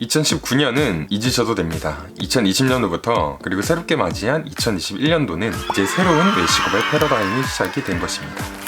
2019년은 잊으셔도 됩니다. 2020년도부터 그리고 새롭게 맞이한 2021년도는 이제 새로운 외식업의 패러다임이 시작이 된 것입니다.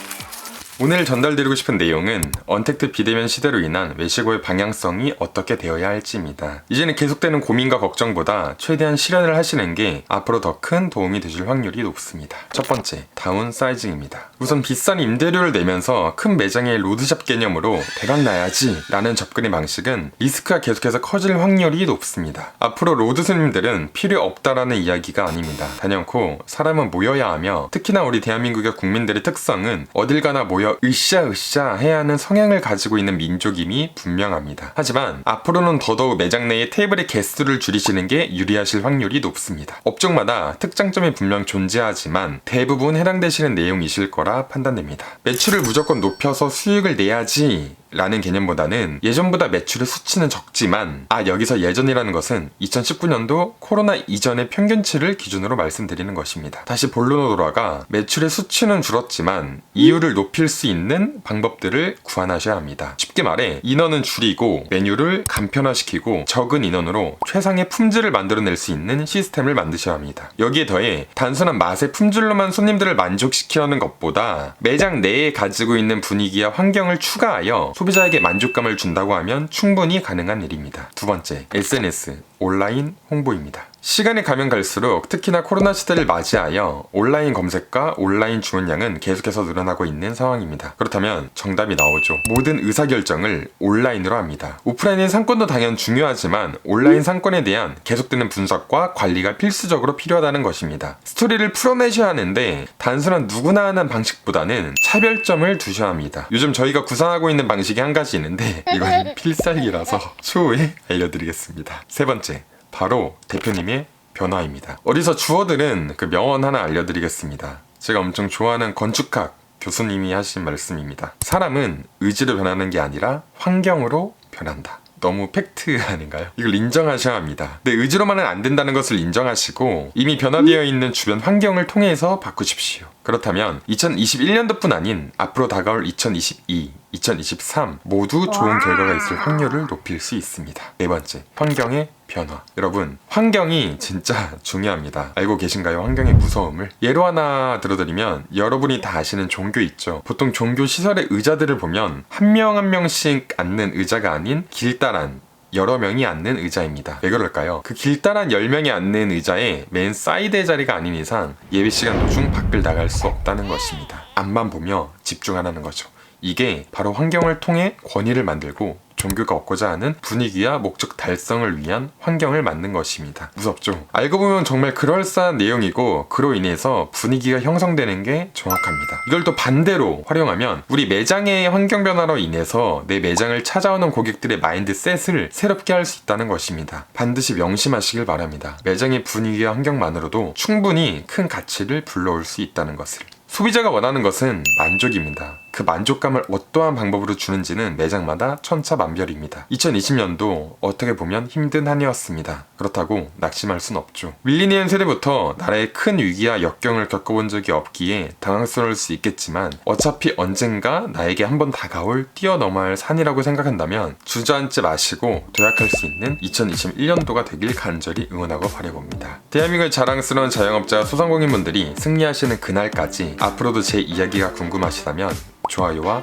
오늘 전달드리고 싶은 내용은 언택트 비대면 시대로 인한 외식업의 방향성이 어떻게 되어야 할지입니다. 이제는 계속되는 고민과 걱정보다 최대한 실현을 하시는 게 앞으로 더 큰 도움이 되실 확률이 높습니다. 첫 번째, 다운 사이징입니다. 우선 비싼 임대료를 내면서 큰 매장의 로드샵 개념으로 대박 나야지 라는 접근의 방식은 리스크가 계속해서 커질 확률이 높습니다. 앞으로 로드 손님들은 필요 없다라는 이야기가 아닙니다. 단연코 사람은 모여야 하며 특히나 우리 대한민국의 국민들의 특성은 어딜 가나 모여 으쌰으쌰 해야 하는 성향을 가지고 있는 민족임이 분명합니다. 하지만 앞으로는 더더욱 매장 내에 테이블의 개수를 줄이시는 게 유리하실 확률이 높습니다. 업종마다 특장점이 분명 존재하지만 대부분 해당되시는 내용이실 거라 판단됩니다. 매출을 무조건 높여서 수익을 내야지 라는 개념보다는 예전보다 매출의 수치는 적지만 아 여기서 예전이라는 것은 2019년도 코로나 이전의 평균치를 기준으로 말씀드리는 것입니다. 다시 본론으로 돌아가 매출의 수치는 줄었지만 이율을 높일 수 있는 방법들을 구안하셔야 합니다. 쉽게 말해 인원은 줄이고 메뉴를 간편화시키고 적은 인원으로 최상의 품질을 만들어낼 수 있는 시스템을 만드셔야 합니다. 여기에 더해 단순한 맛의 품질로만 손님들을 만족시키려는 것보다 매장 내에 가지고 있는 분위기와 환경을 추가하여 소비자에게 만족감을 준다고 하면 충분히 가능한 일입니다. 두 번째, SNS, 온라인 홍보입니다. 시간이 가면 갈수록 특히나 코로나 시대를 맞이하여 온라인 검색과 온라인 주문량은 계속해서 늘어나고 있는 상황입니다. 그렇다면 정답이 나오죠. 모든 의사결정을 온라인으로 합니다. 오프라인의 상권도 당연 중요하지만 온라인 상권에 대한 계속되는 분석과 관리가 필수적으로 필요하다는 것입니다. 스토리를 풀어내셔야 하는데 단순한 누구나 하는 방식보다는 차별점을 두셔야 합니다. 요즘 저희가 구상하고 있는 방식이 한 가지 있는데 이건 필살기라서 추후에 알려드리겠습니다. 세 번째, 바로 대표님의 변화입니다. 어디서 주어들은 그 명언 하나 알려드리겠습니다. 제가 엄청 좋아하는 건축학 교수님이 하신 말씀입니다. 사람은 의지로 변하는 게 아니라 환경으로 변한다. 너무 팩트 아닌가요? 이걸 인정하셔야 합니다. 근데 의지로만은 안 된다는 것을 인정하시고 이미 변화되어 있는 주변 환경을 통해서 바꾸십시오. 그렇다면 2021년도뿐 아닌 앞으로 다가올 2022, 2023 모두 좋은 결과가 있을 확률을 높일 수 있습니다. 네 번째, 환경의 변화. 여러분, 환경이 진짜 중요합니다. 알고 계신가요? 환경의 무서움을. 예로 하나 들어드리면 여러분이 다 아시는 종교 있죠. 보통 종교 시설의 의자들을 보면 한 명 한 명씩 앉는 의자가 아닌 길다란 여러 명이 앉는 의자입니다. 왜 그럴까요? 그 길다란 10명이 앉는 의자에 맨 사이드의 자리가 아닌 이상 예배 시간 도중 밖을 나갈 수 없다는 것입니다. 앞만 보며 집중하라는 거죠. 이게 바로 환경을 통해 권위를 만들고 종교가 얻고자 하는 분위기와 목적 달성을 위한 환경을 만든 것입니다. 무섭죠? 알고 보면 정말 그럴싸한 내용이고 그로 인해서 분위기가 형성되는 게 정확합니다. 이걸 또 반대로 활용하면 우리 매장의 환경 변화로 인해서 내 매장을 찾아오는 고객들의 마인드셋을 새롭게 할 수 있다는 것입니다. 반드시 명심하시길 바랍니다. 매장의 분위기와 환경만으로도 충분히 큰 가치를 불러올 수 있다는 것을. 소비자가 원하는 것은 만족입니다. 그 만족감을 어떠한 방법으로 주는지는 매장마다 천차만별입니다. 2020년도 어떻게 보면 힘든 한 해였습니다. 그렇다고 낙심할 순 없죠. 밀리니언 세대부터 나라의 큰 위기와 역경을 겪어본 적이 없기에 당황스러울 수 있겠지만 어차피 언젠가 나에게 한번 다가올 뛰어넘어야 할 산이라고 생각한다면 주저앉지 마시고 도약할 수 있는 2021년도가 되길 간절히 응원하고 바라봅니다. 대한민국의 자랑스러운 자영업자 소상공인분들이 승리하시는 그날까지 앞으로도 제 이야기가 궁금하시다면 좋아요와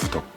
구독